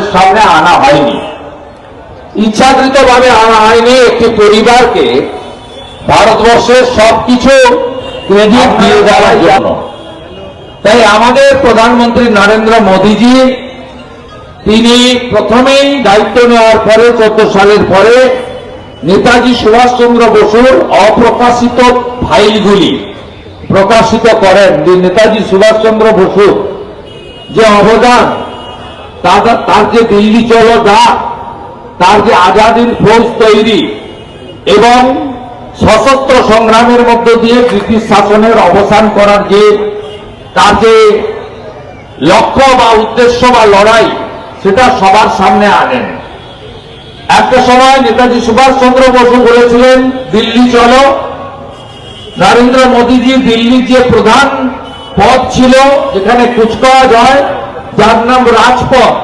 আপনাদের সামনে আনা হয়নি। ইচ্ছাকৃতভাবে আনা হয়নি একটি পরিবারকে ভারতবর্ষের সবকিছু ক্রেডিট দিয়ে দেওয়ার জন্য। তাই আমাদের প্রধানমন্ত্রী নরেন্দ্র মোদীজি তিনি প্রথমেই দায়িত্ব নেওয়ার পরে চোদ্দ সালের পরে নেতাজি সুভাষচন্দ্র বসুর অপ্রকাশিত ফাইলগুলি প্রকাশিত করেন। যে নেতাজি সুভাষচন্দ্র বসুর যে অবদান তার যে দিল্লি চলো ডাক তার যে আজাদিন ফৌজ তৈরি এবং সশস্ত্র সংগ্রামের মধ্য দিয়ে ব্রিটিশ শাসনের অবসান করার যে, তার যে লক্ষ্য বা উদ্দেশ্য বা লড়াই, সেটা সবার সামনে আনেন। একটা সময় নেতাজি সুভাষচন্দ্র বসু বলেছিলেন, দিল্লি চলো। নরেন্দ্র মোদীজি দিল্লির যে প্রধান পদ ছিল, যেখানে কুচকাওয়াজ হয় যার নাম রাজপথ,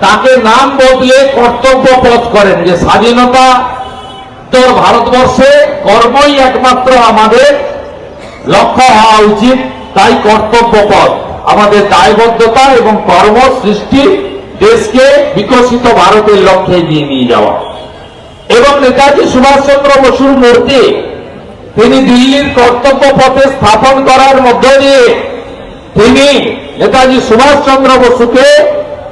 তাকে নাম বদলে কর্তব্য পথ করেন যে স্বাধীনতা তোর ভারতবর্ষে কর্মই একমাত্র আমাদের, লক্ষ্য হওয়া উচিত, তাই কর্তব্য পথ। আমাদের দায়বদ্ধতা এবং কর্ম সৃষ্টি দেশকে বিকশিত ভারতের লক্ষ্যে এগিয়ে নিয়ে যাওয়া। এবং নেতাজি সুভাষচন্দ্র বসুর মূর্তি, তিনি দিল্লির কর্তব্য পথে স্থাপন করার মধ্য দিয়ে তিনি নেতাজি সুভাষচন্দ্র বসুকে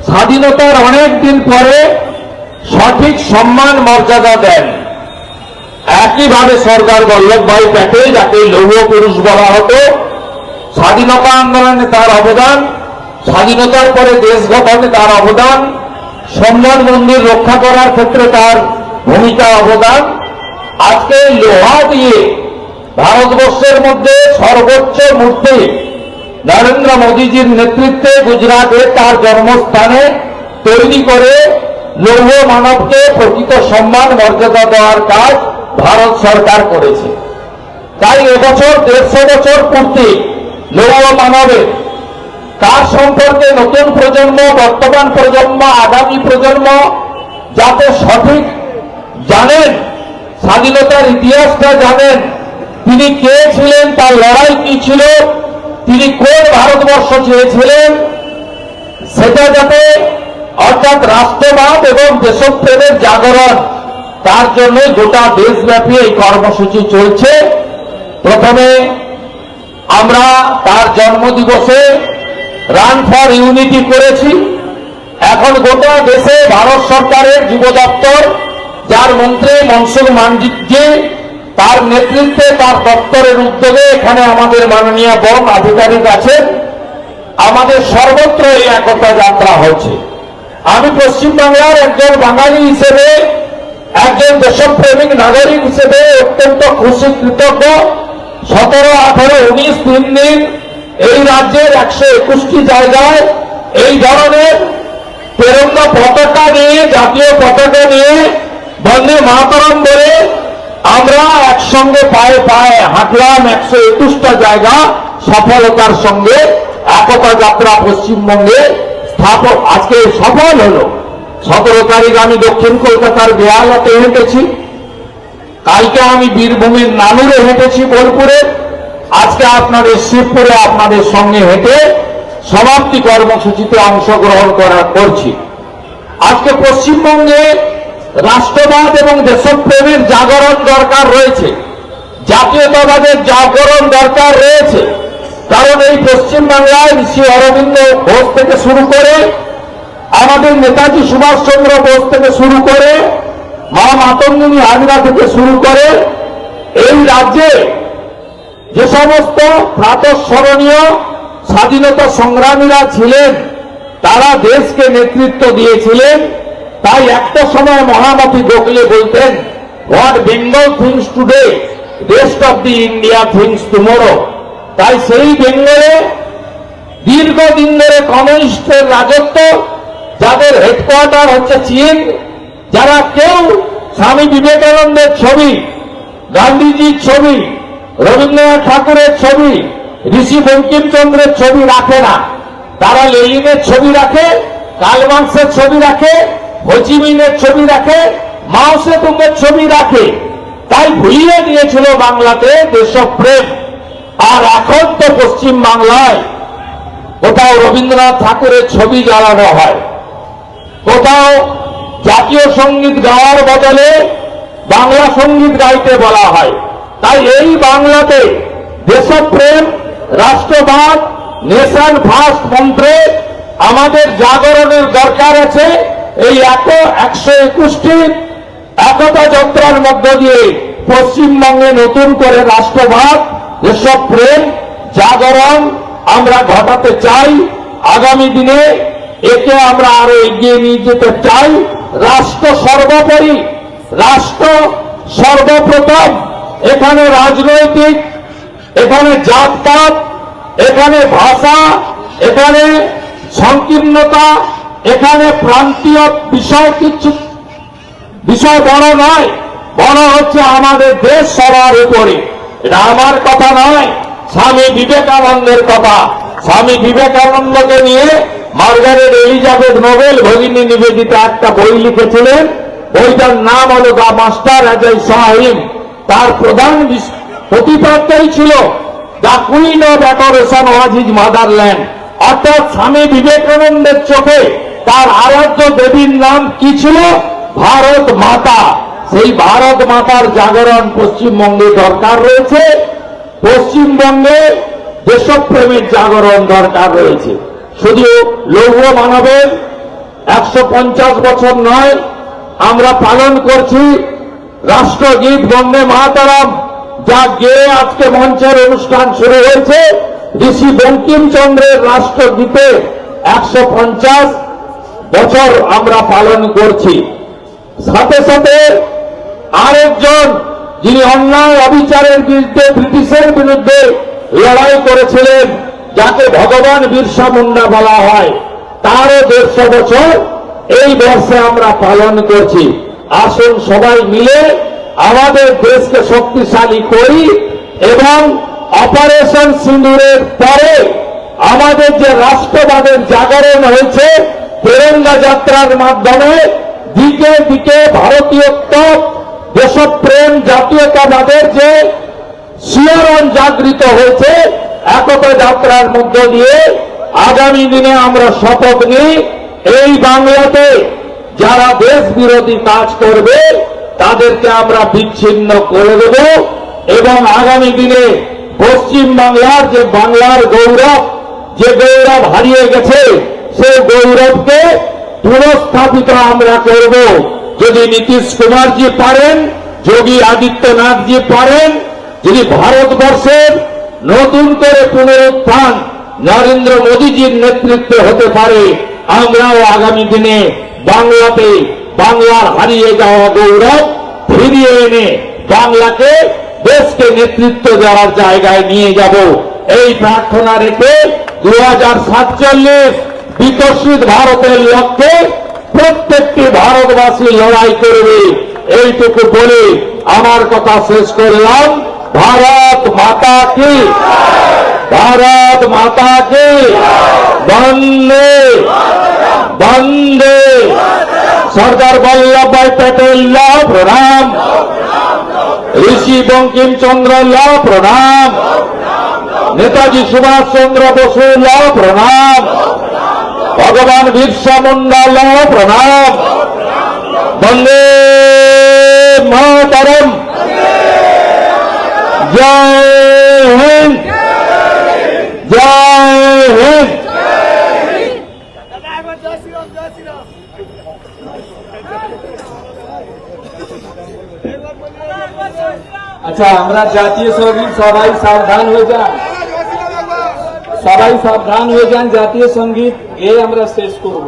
স্বাধীনতার অনেক দিন পরে সঠিক সম্মান, মর্যাদা দেন। একইভাবে সরকার বল্লভভাই প্যাটেল, যাকে লৌহ পুরুষ বলা হতো, স্বাধীনতা আন্দোলনে তার অবদান, স্বাধীনতার পরে দেশ গঠনে তার অবদান সম্মান মন্দির রক্ষা করার ক্ষেত্রে তার ভূমিকা অবদান। আজকে লোহা দিয়ে ভারতবর্ষের মধ্যে সর্বোচ্চ মূর্তি নরেন্দ্র মোদীজির নেতৃত্বে গুজরাটে তার জন্মস্থানে তৈরি করে লৌহ মানবকে প্রকৃত সম্মান, মর্যাদা দেওয়ার কাজ ভারত সরকার করেছে। তাই এবছর দেড়শো বছর পূর্তি লৌহ মানবের তার সম্পর্কে নতুন প্রজন্ম, বর্তমান প্রজন্ম, আগামী প্রজন্ম যাতে সঠিক জানেন, স্বাধীনতার ইতিহাসটা জানেন, তিনি কে ছিলেন, তার লড়াই কি ছিল তিনি কোন ভারতবর্ষ চেয়েছিলেন? সেটা যাতে অর্থাৎ রাষ্ট্রবাদ এবং দেশপ্রেমের জাগরণ, তার জন্য গোটা দেশব্যাপী এই কর্মসূচি চলছে। প্রথমে আমরা তার জন্মদিবসে রান ফর ইউনিটি করেছি। এখন গোটা দেশে ভারত সরকারের যুব দপ্তর, যার মন্ত্রী মনসুর মান্ডিকজি তার নেতৃত্বে, তার দপ্তরের উদ্যোগে এখানে আমাদের মাননীয় বন আধিকারিক আছেন। আমাদের সর্বত্র এই একতা যাত্রা হয়েছে আমি পশ্চিমবাংলার একজন বাঙালি হিসেবে, একজন দেশপ্রেমিক নাগরিক হিসেবে অত্যন্ত খুশি, কৃতজ্ঞ। সতেরো, আঠারো, উনিশ, তিন দিন এই রাজ্যের একশো একুশটি জায়গায় এই ধরনের তেরঙ্গা পতাকা নিয়ে, জাতীয় পতাকা নিয়ে বন্দে মাতরম বলে আমরা একসঙ্গে পায়ে পায়ে হাঁটলাম একশো একুশটা জায়গা সফলতার সঙ্গে, একতা যাত্রা পশ্চিমবঙ্গে স্থাপন, আজকে সফল হলো। সতেরো তারিখ আমি দক্ষিণ কলকাতার বেহালাতে হেঁটেছি। কালকে আমি বীরভূমের নানুরে হেঁটেছি বোলপুরে। আজকে আপনাদের শিবপুরে আপনাদের সঙ্গে হেঁটে সমাপ্তি কর্মসূচিতে অংশগ্রহণ করা করছি। আজকে পশ্চিমবঙ্গে রাষ্ট্রবাদ এবং দেশপ্রেমের জাগরণ দরকার রয়েছে। জাতীয়তাবাদের জাগরণ দরকার রয়েছে। কারণ এই পশ্চিমবাংলায় ঋষি অরবিন্দ ঘোষ থেকে শুরু করে আমাদের নেতাজি সুভাষচন্দ্র বোস থেকে শুরু করে মা মাতঙ্গিনী হাজরা থেকে শুরু করে এই রাজ্যে যে সমস্ত প্রাতঃস্মরণীয় স্বাধীনতা সংগ্রামীরা ছিলেন, তারা দেশকে নেতৃত্ব দিয়েছিলেন। তাই একটা সময় মহামতি গোখলে বলতেন what Bengal thinks today rest of the India thinks tomorrow তাই সেই বেঙ্গলে দীর্ঘদিন ধরে কমিউনিস্টের রাজত্ব, যাদের হেডকোয়ার্টার হচ্ছে চীন, যারা কেউ স্বামী বিবেকানন্দের ছবি, গান্ধীজির ছবি, রবীন্দ্রনাথ ঠাকুরের ছবি, ঋষি বঙ্কিমচন্দ্রের ছবি রাখে না। তারা লেলিনের ছবি রাখে কালমাংসের ছবি রাখে হোচিমিনের ছবি রাখে মাউসে সেতুংয়ের ছবি রাখে। তাই ভুলিয়ে দিয়েছিল বাংলাতে দেশপ্রেম। আর এখন তো পশ্চিম বাংলায় কোথাও রবীন্দ্রনাথ ঠাকুরের ছবি জ্বালানো হয়। কোথাও জাতীয় সংগীত গাওয়ার বদলে বাংলা সংগীত গাইতে বলা হয়। তাই এই বাংলাতে দেশপ্রেম, রাষ্ট্রবাদ নেশন ফার্স্ট মন্ত্রে আমাদের জাগরণের দরকার আছে। এই এত একশো একুশটি একতা যাত্রার মধ্য দিয়ে পশ্চিমবঙ্গে নতুন করে রাষ্ট্রভাগ এসব প্রেম জাগরণ আমরা ঘটাতে চাই। আগামী দিনে একে আমরা আরও এগিয়ে নিয়ে যেতে চাই। রাষ্ট্র সর্বোপরি, রাষ্ট্র সর্বপ্রথম। এখানে রাজনৈতিক, এখানে জাতপাত, এখানে ভাষা, এখানে সংকীর্ণতা এখানে প্রান্তীয় বিষয় কিছু, বিষয় বড় নয়, বড় হচ্ছে আমাদের দেশ সবার উপরে। এটা আমার কথা নয়, স্বামী বিবেকানন্দের কথা। স্বামী বিবেকানন্দকে নিয়ে মার্গারেট এলিজাবেথ নোবেল ভগিনী নিবেদিতা একটা বই লিখেছিলেন। বইটার নাম হলো দা মাস্টার অ্যাজ এ সাহিম তার প্রধান প্রতিপাদ্যই ছিল the queen of adoration was his motherland. অর্থাৎ স্বামী বিবেকানন্দের চোখে তার আরাধ্য দেবীর নাম কি ছিল? ভারত মাতা। সেই ভারত মাতার জাগরণ পশ্চিমবঙ্গে দরকার রয়েছে। পশ্চিমবঙ্গে দেশপ্রেমের জাগরণ দরকার রয়েছে। শুধু লৌহ মানবের একশো পঞ্চাশ বছর নয়, আমরা পালন করছি রাষ্ট্রগীত বন্দে মাতারাম, যা গেয়ে আজকে মঞ্চের অনুষ্ঠান শুরু হয়েছে। ঋষি বঙ্কিমচন্দ্রের রাষ্ট্রগীতে একশো পঞ্চাশ বছর আমরা পালন করছি। সাথে সাথে আরেকজন যিনি অন্যায় অবিচারের বিরুদ্ধে ব্রিটিশের বিরুদ্ধে লড়াই করেছিলেন, যাকে ভগবান বিরসা মুন্ডা বলা হয়, তারও দেড়শো বছর এই বর্ষে আমরা পালন করছি। আসুন সবাই মিলে আমাদের দেশকে শক্তিশালী করি এবং অপারেশন সিন্দুরের পরে আমাদের যে রাষ্ট্রবাদের জাগরণ হয়েছে তেরঙ্গা যাত্রার মাধ্যমে দিকে দিকে ভারতীয়ত্ব, দেশপ্রেম, জাতীয়তাবাদের যে শিহরণ জাগৃত হয়েছে, একতা যাত্রার মধ্য দিয়ে আগামী দিনে আমরা শপথ নিই, এই বাংলাতে যারা দেশ বিরোধী কাজ করবে, তাদেরকে আমরা বিচ্ছিন্ন করে দেব এবং আগামী দিনে পশ্চিম বাংলার যে বাংলার গৌরব, যে গৌরব হারিয়ে গেছে সেই গৌরবকে পুনঃস্থাপিত আমরা করব। যদি নীতিশ কুমারজি পারেন, যোগী আদিত্যনাথজি পারেন, যদি ভারতবর্ষের নতুন করে পুনরুত্থান নরেন্দ্র মোদীজির নেতৃত্বে হতে পারে, আমরাও আগামী দিনে বাংলাতে বাংলার হারিয়ে যাওয়া গৌরব ফিরিয়ে এনে বাংলাকে দেশকে নেতৃত্ব দেওয়ার জায়গায় নিয়ে যাব। এই প্রার্থনা রেখে দু হাজার সাতচল্লিশ বিকশিত ভারতের লক্ষ্যে প্রত্যেকটি ভারতবাসী লড়াই করবে। এইটুকু বলে আমার কথা শেষ করলাম। ভারত মাতা কি? ভারত মাতা কি? বন্দে। বন্দে। সর্দার বল্লভ ভাই প্যাটেল ল প্রণাম। ঋষি বঙ্কিমচন্দ্র ল প্রণাম। নেতাজি সুভাষ চন্দ্র বসু ল প্রণাম। ভগবান বিরসা মুন্ডা ল প্রণাম। বন্দে মাতরম। জয় হিন্দ। জয় হিন্দ। আচ্ছা আমরা জাতীয় সংগীত সবাই সাবধান হয়ে যান। সবাই সাবধান হয়ে যান জাতীয় সঙ্গীত গেয়ে আমরা শেষ করব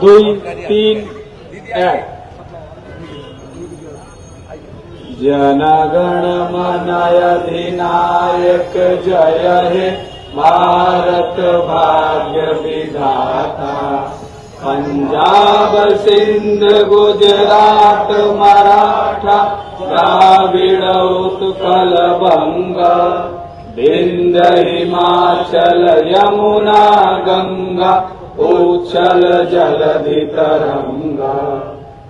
দুই তিন এক जनगण मन अधिनायक जय हे भारत भाग्य विधाता पंजाब सिंध गुजरात मराठा द्राविड उत्कल बंगा विंध्य हिमाचल यमुना गंगा उच्छल जलधि तरंगा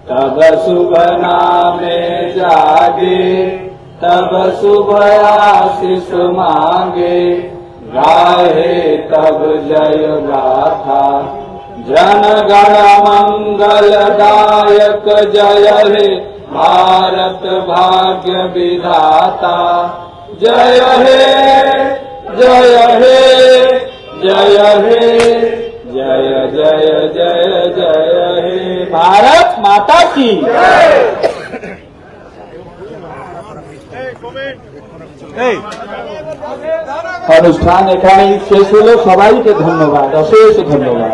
तब जागे तब मांगे गाहे तब जय गाथा जन गण मंगलदायक जय हे। भारत भाग्य विधाता জয় হে জয় হে জয় হে জয় জয় জয় জয় হে ভারত মাতা কি অনুষ্ঠান এখানেই শেষ হলো সবাইকে ধন্যবাদ অশেষ ধন্যবাদ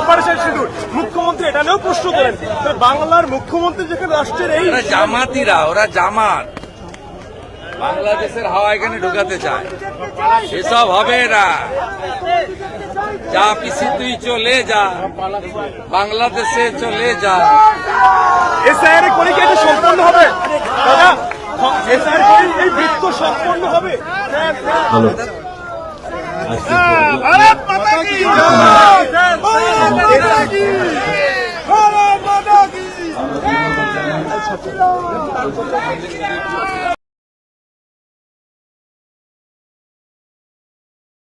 অপারেশন শিডিউল মুখ্যমন্ত্রী বাংলার মুখ্যমন্ত্রী রাষ্ট্রের এই ওরা জামাত। বাংলাদেশের হাওয়া এখানে ঢুকাতে চায়। এসব হবে না। যা পিসি তুই চলে যা। বাংলাদেশে চলে যা। এসআইআর করে কি এটা সম্পন্ন হবে? দাদা এসআইআর করে এই বৃত্ত সম্পন্ন হবে ভারত মাতা কি জয়! ভারত মাতা কি! ভারত মাতা কি!